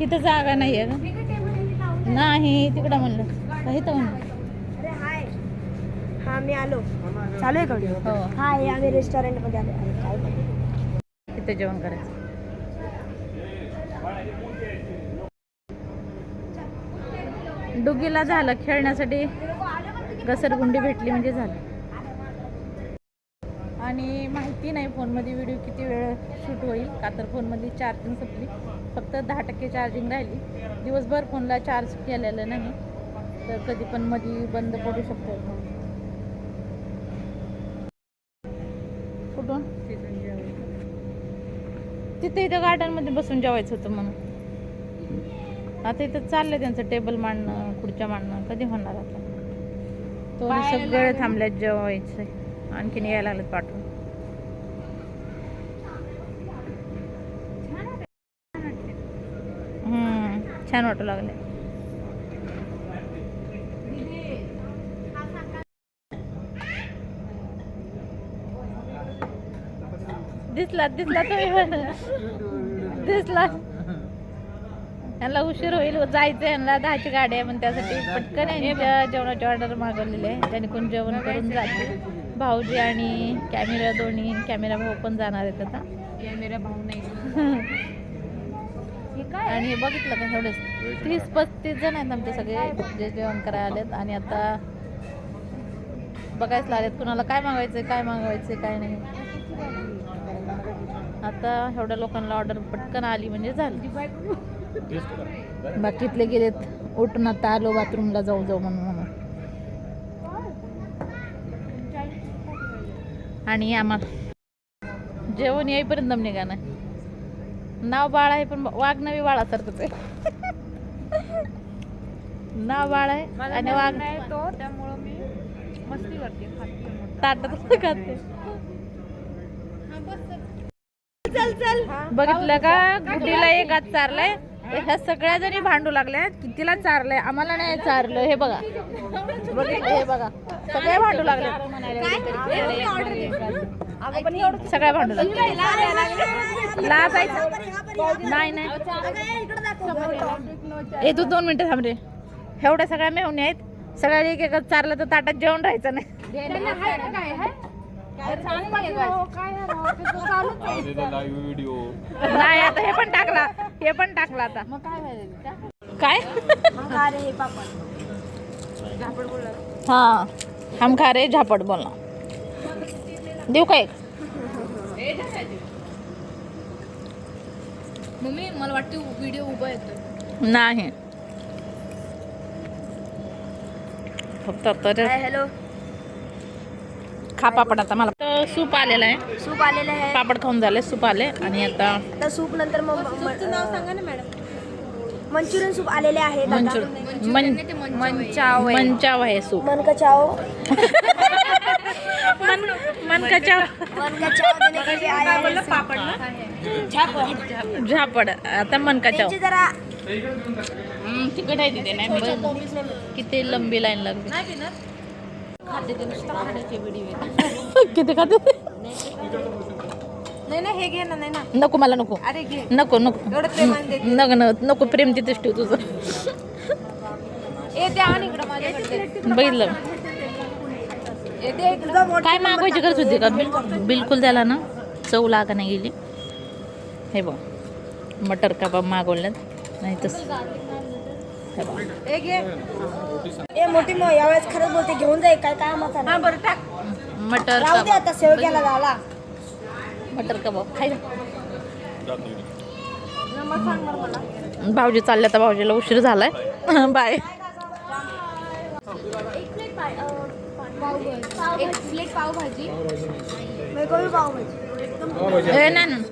इथं जागा नाही आहे नाही तिकडं म्हणलं. का इथं म्हणलं? अरे हाय. हा मी आलो. चालू आहे का हो. हाय आम्ही रेस्टॉरंटमध्ये आलो. अरे काय बोलतो? इथं जेवण करायचं. डुगीला झालं खेळण्यासाठी. घसरगुंडी भेटली म्हणजे झालं आणि माहिती नाही. फोनमध्ये व्हिडिओ किती वेळ शूट होईल? का तर फोनमध्ये चार्जिंग संपली. फक्त दहा टक्के चार्जिंग राहिली. दिवसभर फोनला चार्ज केलेलं नाही. तर कधी पण मध्ये बंद पडू शकतो. कुठून? तिथे इथं गार्डनमध्ये बसून जेवायचं होतं म्हणून. आता इथं चाललंय त्यांचं टेबल मांडणं खुर्च्या मांडणं. कधी होणार आता? तो सगळे थांबल्यात जेवायचं. आणखीन यायला लागलेत पाठवून. छान वाटू लागले. दिसला दिसला तो. दिसला. यांना उशीर होईल जायचं यांना दहाची गाडी आहे पण त्यासाठी पटकन यांच्या जेवणाची ऑर्डर मागवलेली आहे. त्याने कोण जेवण करून जाते भाऊजी आणि कॅमेरा दोन्ही कॅमेरा भाऊ पण जाणार आहेत आता. कॅमेरा भाऊ नाही. आणि हे बघितलं का एवढेच. तीस पस्तीस जण आहेत आमचे सगळे जे जेवण करायला आलेत. आणि आता बघायच लागलेत कुणाला काय मागवायचं काय मागवायचं काय नाही. आता एवढ्या लोकांना ऑर्डर पटकन आली म्हणजे झाली. बाकीतले गेलेत. उठून आता आलो बाथरूमला जाऊ जाऊ म्हणून म्हणून. आणि आम्हाला जेवण येईपर्यंत निघा नाही नाव बाळ आहे पण वाघ नवी बाळासारखंच आहे. नाव बाळ आहे आणि तो त्यामुळं मी मस्ती करते ताटात खाते. चल चल. बघितलं का? गुडीला एक हात चारलाय. ह्या सगळ्या जणी भांडू लागल्या. कितीला चारलंय? आम्हाला नाही चारलं. हे बघा. बघितलं हे बघा. सगळे भांडू लागले. सगळ्या भांडू लागल्या लाजायचं नाही नाही. ए तू दोन मिनिटं थांब रे. एवढ्या सगळ्या मेहून आहेत. सगळ्या एक एकच चारलं तर ताटात जेवण राहायचं नाही. नाही आता हे पण टाकला. हे पण टाकला आता. मग काय हे हा. हम खा रे झापड बोलना देऊ काय मम्मी मला वाटते व्हिडिओ उभा येतो नाही. फक्त तर हॅलो. खा पापड आता मला. तर सूप आलेलं आहे. सूप आलेलं आहे. पापड खाऊन झाले सूप आले आणि आता आता सूप नंतर मग नाव सांगा ना मॅडम. मंचुरियन सूप आलेले आहेत मंचूर मंचाव मंचाव आहे. सूप. मन झापड. आता मन कचाव त्यांची जरा तिकट आहे तिथे नाही किती लंबी लाईन लागली किती खाते? नाही ना हे घे ना नाही ना. नको मला नको. अरे घे. नको नको. नको नको नको प्रेम तिथेच ठेव तुझं. ए द्या आणि इकडं माझ्याकडे. बघितलं काय मागवायची गरज होती का? बिल बिलकुल त्याला ना चव लागा नाही गेली. हे बघ मटर कबाब मागवल्यात नाही तसं. हे ए मोठी मग यावेळेस खरंच बोलते घेऊन जाईल काय काय मसाला बरं टाक. मटर राहू दे कबाब आता सेव केला झाला मटर कबाब खाय भाऊजी चालले तर भाऊजीला उशीर झालाय. बाय. एक प्लेट पावभाजी. नाही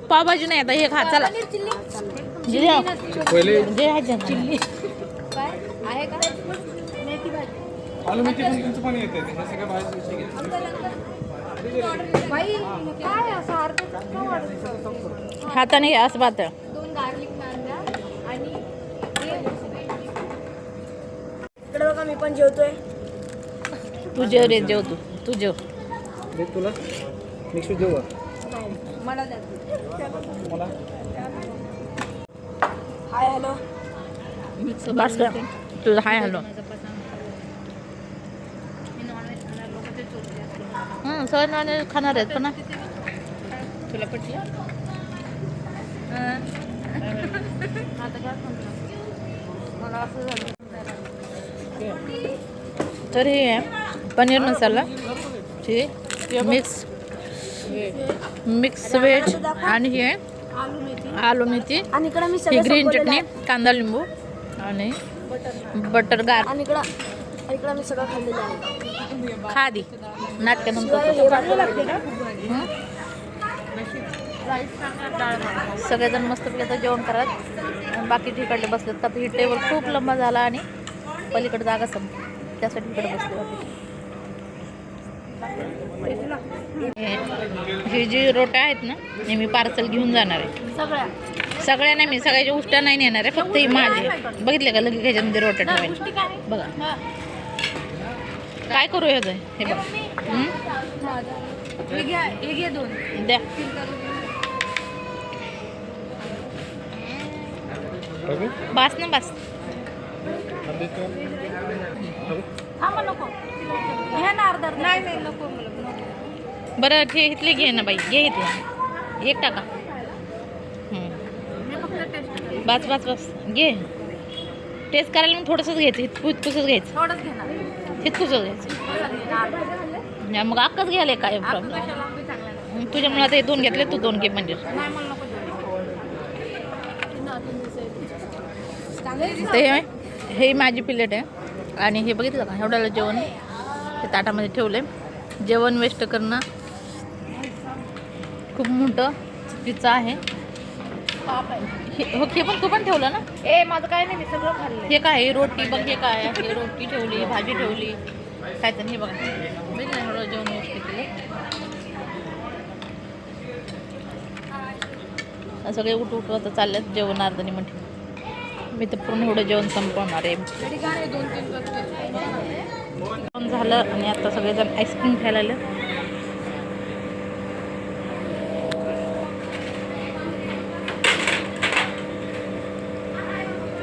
पावभाजी. नाही आता हे खा चला. जे पहिले जे आहे जे चिल्ली. काय? आहे का? आलू मेथी पण तुमचं पण येते हे सगळ्या भाजी बाई काय असं अर्ध का वाढत हाताने घे असं बात दोन गार्लिक नान द्या आणि हे इकडे बघा मी पण जेवतोय. तू जेव रे जेव तू. तू जेव. तुला. मिक्स देऊ मला मला? Hi hello. बस कर. तुझं हाय हॅलो. हं, सगळं नॉनव्हेज खाणार आहेत पण ना. तुला पटलं? तर हे आहे. पनीर मसाला हे मिक्स मिक्स व्हेज आणि हे आलू मेथी ही ग्रीन चटणी. कांदा लिंबू आणि बटर गार. आणि इकडं आणि इकडं मी सगळं खाल्लेलं आहे. खा आधी. नाटकानंतर? सगळेजण मस्तपैकी आता जेवण करत. आणि बाकीचे इकडले बसलेत. का ही टेबल खूप लंबा झाला आणि पलीकडे जागा संपली. त्यासाठी इकडे बसले हे- जी रोट्या आहेत ना हे मी पार्सल घेऊन जाणार आहे. सगळ्या. सगळ्या नाही मी सगळ्याच्या उष्ट्या नाही नेणार आहे फक्त ही माझे. बघितले का लगेच ह्याच्यामध्ये रोट्या ठेवायला बघा. काय करू ह्याचं हे बघा. हं? द्या. बास ना बास. थांबा नको. घ्या ना अर्धा नाही नाही नको बरं ठे इथली घे ना बाई घे इथली. एक टाका. हं. बस बस बस. घे. टेस्ट करायला मग थोडंसंच घ्यायचं इतकू इतकुसच घ्यायचं. थोडंच घेणार. घ्यायचं. मग अक्काच घ्यायला काय प्रॉब्लेम तुझ्यामुळे आता हे दोन घेतले तू दोन घे म्हणजे. ते हे हे माझी प्लेट आहे. आणि हे बघितलं का? एवढ्याला जेवण ते ताटामध्ये ठेवले जेवण वेस्ट करणं खूप मोठं चुकीचं आहे. हे- हो हे पण तू पण ठेवलं ना? ए माझं काय नाही मी सगळं खाल्लं हे काय आहे? रोटी बघ हे काय आहे? हे रोटी ठेवली भाजी ठेवली काय तर हे बघा. एवढं जेवण वेस्ट केलं सगळे उठ उठ आता चालल्यात जेवण अर्धनी म्हणते मी तर पूर्ण एवढं जेवण संपवणार आहे. जेवण झालं आणि आता सगळेजण आईस्क्रीम खायला आले.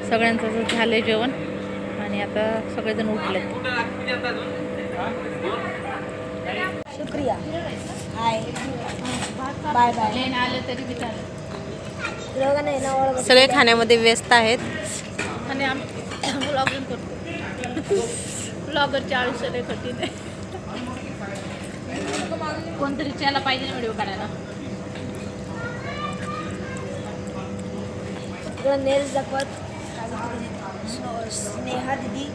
सगळ्यांचं झालं जेवण आणि आता सगळेजण उठलेत. शुक्रिया. हाय बाय बाय आलं तरी बी ओळख सगळे खाण्यामध्ये व्यस्त आहेत. आणि आम्ही ब्लॉगिंग करतो. ब्लॉगरच्या आयुष्य लय कठीण आहे. कोणतरी त्याला पाहिजे व्हिडिओ काढायला इकडं नेल्स दाखवत स्नेहा दिदी.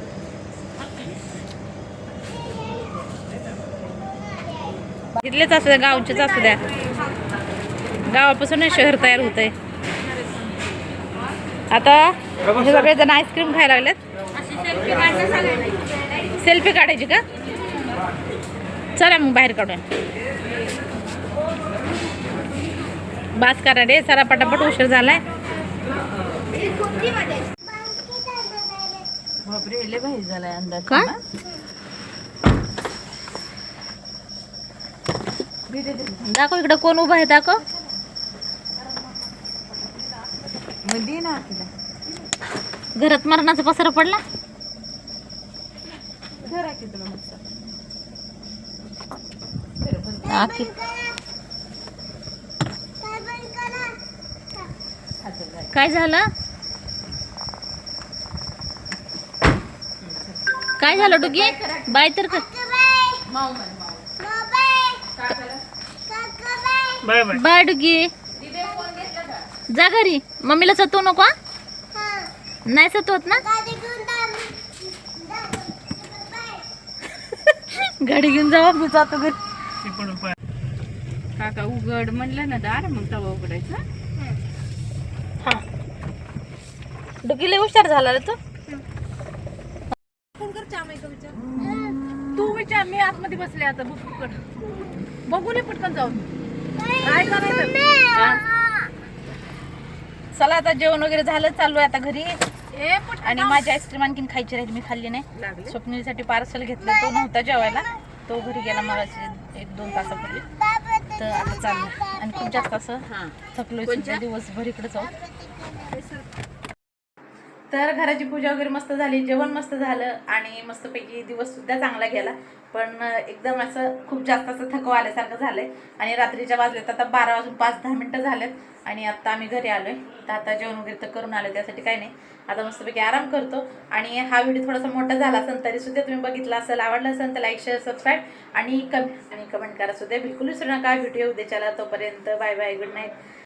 इथलेच असू द्या गावचेच असू द्या. गावापासून शहर तयार होत आहे आता हे सगळेजण आईस्क्रीम खायला लागलेत. सेल्फी काढायची का? चला मग बाहेर काढूया. बास करा रे सरा पटापट उशीर झालाय. का? दाखव इकडं कोण उभं आहे दाखव. घरात मरणाचा पसारा पडला? आखी. काय झालं? काय झालं डुगी? बाय तर कर. बाय डुगी. जा घरी. मम्मीला सतवू नको हा? नाही सतवत ना? गाडी घेऊन जावा मी जातो घरी. काका उघड. म्हणलं ना दार मग तवा उघडायचा. हा. डुगी लय हुशार झाला रे तू. तू विचार मी आतमध्ये बसले आता बुककड बघू नये पटकन जाऊन. काय करायचं? हा? चला आता जेवण वगैरे झालं चालू आहे आता घरी. आणि माझी आईस्क्रीम आणखीन खायची राहिली मी खाल्ली नाही. स्वप्नीसाठी पार्सल घेतलं तो नव्हता जेवायला. तो घरी गेला मला एक दोन तासापूर्वी. तर आता चाललं आणि खूप जास्त असं हा? सुद्धा दिवसभर इकडे जाऊ तर घराची पूजा वगैरे मस्त झाली जेवण मस्त झालं आणि मस्तपैकी दिवससुद्धा चांगला गेला. पण एकदम असं खूप जास्त असं थकवा आल्यासारखं झालंय. आणि रात्रीच्या वाजलेत आता बारा वाजून पाच दहा मिनटं झालेत. आणि आता आम्ही घरी आलोय. तर आता जेवण वगैरे तर करून आलो त्यासाठी काही नाही. आता मस्तपैकी आराम करतो. आणि हा व्हिडिओ थोडासा मोठा झाला असेल तरीसुद्धा तुम्ही बघितला असेल आवडला असेल तर लाईक शेअर सबस्क्राईब आणि कम आणि कमेंट करा सुद्धा. बिलकुल विसरू नका. व्हिडिओ उद्याच्याला तोपर्यंत बाय बाय गुड नाईट